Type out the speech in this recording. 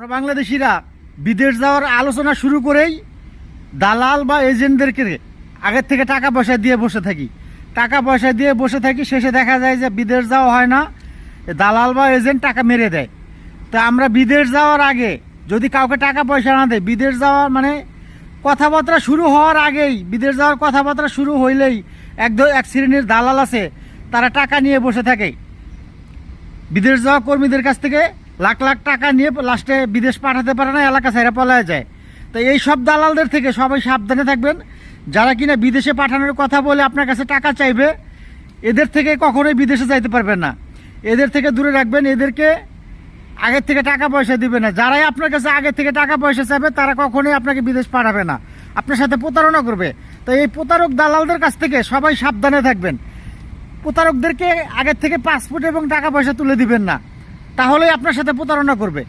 আমরা বাংলাদেশিরা বিদেশ যাওয়ার আলোচনা শুরু করেই দালাল বা এজেন্টদেরকে আগের থেকে টাকা পয়সা দিয়ে বসে থাকি। টাকা পয়সা দিয়ে বসে থাকি, শেষে দেখা যায় যে বিদেশ যাওয়া হয় না। দালাল বা এজেন্ট টাকা মেরে দেয়। তা আমরা বিদেশ যাওয়ার আগে যদি কাউকে টাকা পয়সা না দেয়, বিদেশ যাওয়ার মানে কথাবার্তা শুরু হওয়ার আগেই, বিদেশ যাওয়ার কথাবার্তা শুরু হইলেই এক এক শ্রেণির দালাল আছে, তারা টাকা নিয়ে বসে থাকে। বিদেশ যাওয়া কর্মীদের কাছ থেকে লাখ লাখ টাকা নিয়ে লাস্টে বিদেশ পাঠাতে পারে না, এলাকা ছেড়ে পলায় যায়। তো এই সব দালালদের থেকে সবাই সাবধানে থাকবেন। যারা কিনা বিদেশে পাঠানোর কথা বলে আপনার কাছে টাকা চাইবে, এদের থেকে কখনোই বিদেশে যাইতে পারবেন না। এদের থেকে দূরে রাখবেন, এদেরকে আগের থেকে টাকা পয়সা দিবে না। যারাই আপনার কাছে আগের থেকে টাকা পয়সা চাইবে, তারা কখনোই আপনাকে বিদেশ পাঠাবে না। আপনার সাথে প্রতারণা করবে। তো এই প্রতারক দালালদের কাছ থেকে সবাই সাবধানে থাকবেন। প্রতারকদেরকে আগের থেকে পাসপোর্ট এবং টাকা পয়সা তুলে দিবেন না। তাহলেই আপনার সাথে প্রতারণা করবে।